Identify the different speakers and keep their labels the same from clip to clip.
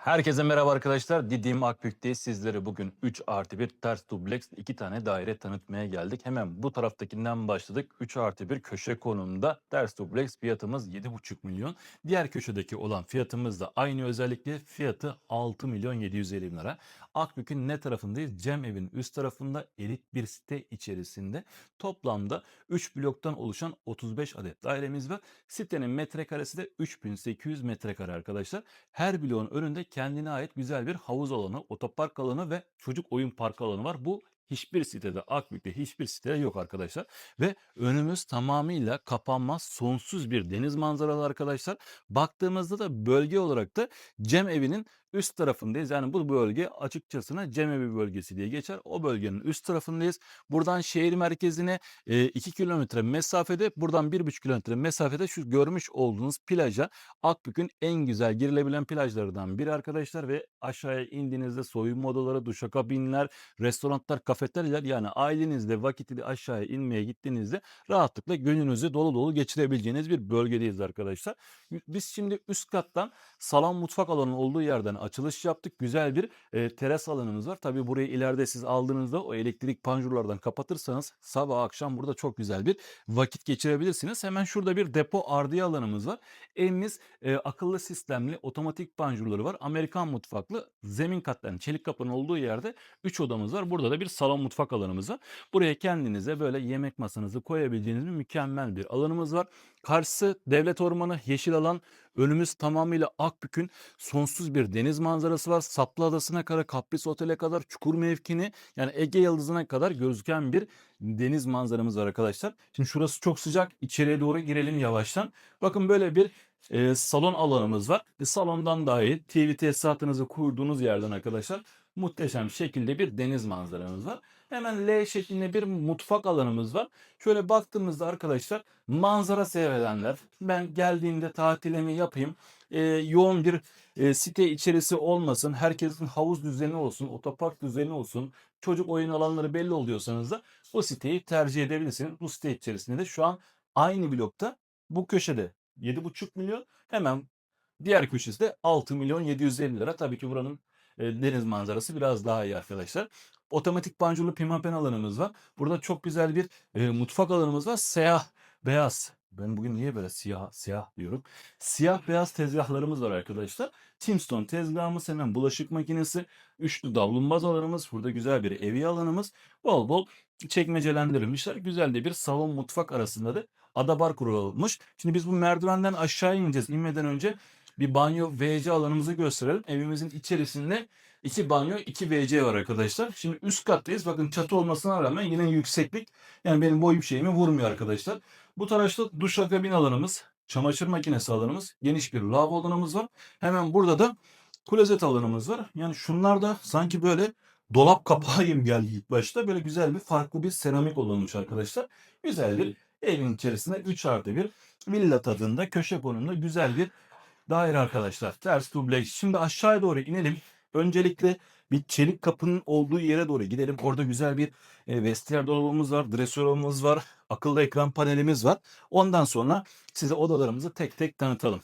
Speaker 1: Herkese merhaba arkadaşlar. Didim Akbük'te sizlere bugün 3 artı 1 ters dubleks 2 tane daire tanıtmaya geldik. Hemen bu taraftakinden başladık. 3 artı 1 köşe konumda ters dubleks fiyatımız 7,5 milyon. Diğer köşedeki olan fiyatımız da aynı özellikle fiyatı 6 milyon 750 bin lira. Akbük'ün ne tarafındayız? Cem evin üst tarafında elit bir site içerisinde toplamda 3 bloktan oluşan 35 adet dairemiz var. Sitenin metrekaresi de 3800 metrekare arkadaşlar. Her bloğun önünde kendine ait güzel bir havuz alanı, otopark alanı ve çocuk oyun park alanı var. Bu hiçbir sitede, Akbük'te hiçbir sitede yok arkadaşlar. Ve önümüz tamamıyla kapanmaz, sonsuz bir deniz manzaralı arkadaşlar. Baktığımızda da bölge olarak da Cem evinin üst tarafındayız. Yani bu bölge açıkçasına Cemevi bölgesi diye geçer. O bölgenin üst tarafındayız. Buradan şehir merkezine 2 kilometre mesafede, buradan 1,5 kilometre mesafede şu görmüş olduğunuz plaja Akbük'ün en güzel girilebilen plajlarından biri arkadaşlar ve aşağıya indiğinizde soyunma odaları, duşakabinler, restoranlar, kafeteryalar yani ailenizle vakitli aşağıya inmeye gittiğinizde rahatlıkla gönlünüzü dolu dolu geçirebileceğiniz bir bölgedeyiz arkadaşlar. Biz şimdi üst kattan salon mutfak alanının olduğu yerden açılış yaptık. Güzel bir e, teras alanımız var. Tabii burayı ileride siz aldığınızda o elektrik panjurlardan kapatırsanız sabah akşam burada çok güzel bir vakit geçirebilirsiniz. Hemen şurada bir depo ardiye alanımız var. Evimiz e, akıllı sistemli otomatik panjurları var. Amerikan mutfaklı zemin katlarının çelik kapının olduğu yerde 3 odamız var. Burada da bir salon mutfak alanımız var. Buraya kendinize böyle yemek masanızı koyabileceğiniz bir mükemmel bir alanımız var. Karşısı devlet ormanı, yeşil alan. Önümüz tamamıyla Akbük'ün sonsuz bir deniz manzarası var. Saplı Adası'na kadar, Kapris Otel'e kadar, Çukur mevkini yani Ege Yıldızı'na kadar gözüken bir deniz manzaramız var arkadaşlar. Şimdi şurası çok sıcak. İçeriye doğru girelim yavaştan. Bakın böyle bir e, salon alanımız var. E, salondan dahil TV tesisatınızı kurduğunuz yerden arkadaşlar muhteşem şekilde bir deniz manzaramız var. Hemen L şeklinde bir mutfak alanımız var. Şöyle baktığımızda arkadaşlar manzara seyredenler ben geldiğimde tatilimi yapayım e, yoğun bir e, site içerisi olmasın herkesin havuz düzeni olsun otopark düzeni olsun çocuk oyun alanları belli oluyorsanız da bu siteyi tercih edebilirsiniz. Bu site içerisinde de şu an aynı blokta bu köşede 7,5 milyon hemen diğer köşesi de 6 milyon 750 lira. Tabii ki buranın deniz manzarası biraz daha iyi arkadaşlar. Otomatik panjurlu pimapen alanımız var. Burada çok güzel bir e, mutfak alanımız var. Siyah, beyaz. Ben bugün niye böyle siyah siyah diyorum. Siyah beyaz tezgahlarımız var arkadaşlar. Timstone tezgahımız hemen bulaşık makinesi. Üçlü davlumbaz alanımız. Burada güzel bir evi alanımız. Bol bol çekmecelendirilmişler. Güzel de bir salon mutfak arasında da adabar kurulmuş. Şimdi biz bu merdivenden aşağı ineceğiz. İnmeden önce bir banyo WC alanımızı gösterelim. Evimizin içerisinde iki banyo, iki WC var arkadaşlar. Şimdi üst kattayız. Bakın çatı olmasına rağmen yine yükseklik. Yani benim boyum şeyimi vurmuyor arkadaşlar. Bu tarafta duşakabin alanımız, çamaşır makinesi alanımız, geniş bir lavabo alanımız var. Hemen burada da klozet alanımız var. Yani şunlar da sanki böyle dolap kapağıyım geldi ilk başta. Böyle güzel bir farklı bir seramik olunmuş arkadaşlar. Güzel bir evin içerisinde 3 artı bir villa tadında köşe konumda güzel bir daire arkadaşlar. Ters dubleks. Şimdi aşağıya doğru inelim. Öncelikle bir çelik kapının olduğu yere doğru gidelim. Orada güzel bir e, vestiyer dolabımız var, dresörümüz var, akıllı ekran panelimiz var. Ondan sonra size odalarımızı tek tek tanıtalım.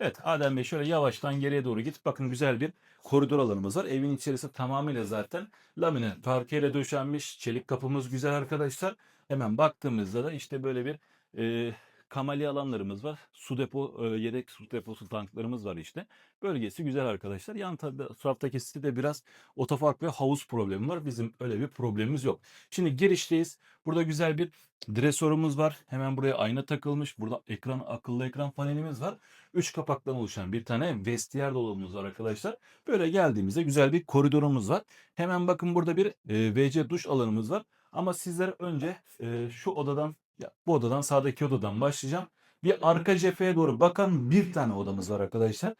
Speaker 1: Evet Adem Bey şöyle yavaştan geriye doğru git. Bakın güzel bir koridor alanımız var. Evin içerisi tamamıyla zaten lamine parkeyle döşenmiş. Çelik kapımız güzel arkadaşlar. Hemen baktığımızda da işte böyle bir e, kamali alanlarımız var. Su depo, e, yedek su deposu tanklarımız var işte. Bölgesi güzel arkadaşlar. Yan taraftaki sitede biraz otopark ve havuz problemi var. Bizim öyle bir problemimiz yok. Şimdi girişteyiz. Burada güzel bir dresörümüz var. Hemen buraya ayna takılmış. Burada ekran akıllı ekran panelimiz var. Üç kapaktan oluşan bir tane vestiyer dolabımız var arkadaşlar. Böyle geldiğimizde güzel bir koridorumuz var. Hemen bakın burada bir e, WC duş alanımız var. Ama sizlere önce e, şu odadan bu odadan sağdaki odadan başlayacağım. Bir arka cepheye doğru bakan bir tane odamız var arkadaşlar.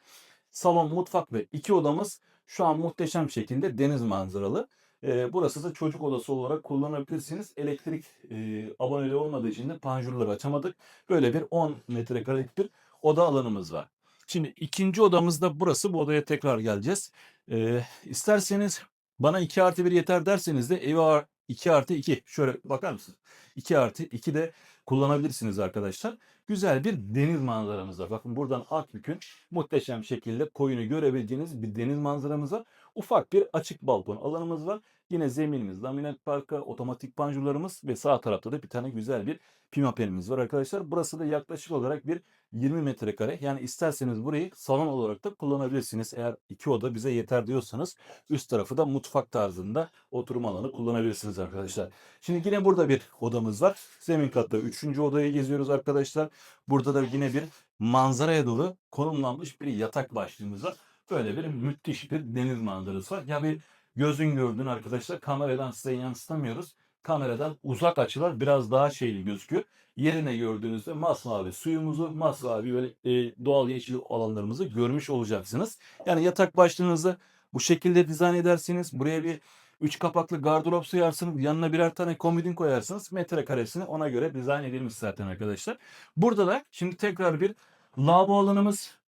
Speaker 1: Salon, mutfak ve iki odamız şu an muhteşem şekilde deniz manzaralı. Ee, burası da çocuk odası olarak kullanabilirsiniz. Elektrik e, aboneliği olmadığı için de panjurları açamadık. Böyle bir 10 metrekarelik bir oda alanımız var. Şimdi ikinci odamız da burası. Bu odaya tekrar geleceğiz. Ee, isterseniz bana 2 artı 1 yeter derseniz de evi 2 artı 2. Şöyle bakar mısınız? 2 artı 2 de kullanabilirsiniz arkadaşlar. güzel bir deniz manzaramız var. Bakın buradan Akbük'ün muhteşem şekilde koyunu görebileceğiniz bir deniz manzaramız var. Ufak bir açık balkon alanımız var. Yine zeminimiz, laminat parka, otomatik panjurlarımız ve sağ tarafta da bir tane güzel bir pimapenimiz var arkadaşlar. Burası da yaklaşık olarak bir 20 metrekare. Yani isterseniz burayı salon olarak da kullanabilirsiniz. Eğer iki oda bize yeter diyorsanız üst tarafı da mutfak tarzında oturum alanı kullanabilirsiniz arkadaşlar. Şimdi yine burada bir odamız var. Zemin katta 3. odayı geziyoruz arkadaşlar. Burada da yine bir manzaraya doğru konumlanmış bir yatak başlığımız var. Böyle bir müthiş bir deniz manzarası var. Ya bir gözün gördüğün arkadaşlar kameradan size yansıtamıyoruz. Kameradan uzak açılar biraz daha şeyli gözüküyor. Yerine gördüğünüzde masmavi suyumuzu, masmavi böyle e, doğal yeşil alanlarımızı görmüş olacaksınız. Yani yatak başlığınızı bu şekilde dizayn edersiniz. Buraya bir üç kapaklı gardırop sayarsınız. Yanına birer tane komodin koyarsınız. Metrekaresini ona göre dizayn edilmiş zaten arkadaşlar. Burada da şimdi tekrar bir lavabo alanımız,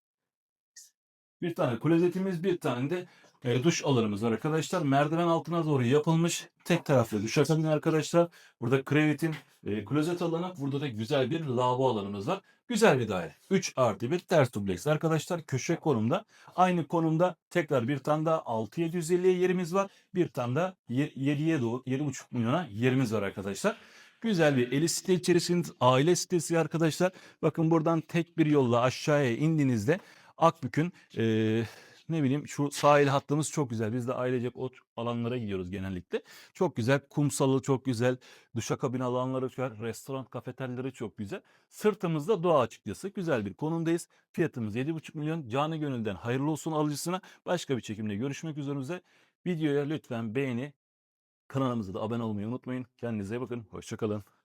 Speaker 1: bir tane klozetimiz, bir tane de e, duş alanımız var arkadaşlar. Merdiven altına doğru yapılmış tek taraflı duş kabini arkadaşlar. Burada krevetin e, klozet alanı, burada da güzel bir lavabo alanımız var. Güzel bir daire. 3 artı 1 ters dubleks arkadaşlar. Köşe konumda. Aynı konumda tekrar bir tane daha 6750'ye yerimiz var. Bir tane daha 7'ye doğru 7,5 milyona yerimiz var arkadaşlar. Güzel bir eli site içerisinde aile sitesi arkadaşlar. Bakın buradan tek bir yolla aşağıya indiğinizde Akbük'ün eee, ne bileyim şu sahil hattımız çok güzel. Biz de ailecek o alanlara gidiyoruz genellikle. Çok güzel. Kumsalı çok güzel. Duşakabin alanları var. Restoran, kafeteryaları çok güzel. Sırtımızda doğa açıkçası. Güzel bir konumdayız. Fiyatımız 7,5 milyon. Canı gönülden hayırlı olsun alıcısına. Başka bir çekimde görüşmek üzere. Videoya lütfen beğeni. Kanalımıza da abone olmayı unutmayın. Kendinize iyi bakın. Hoşçakalın.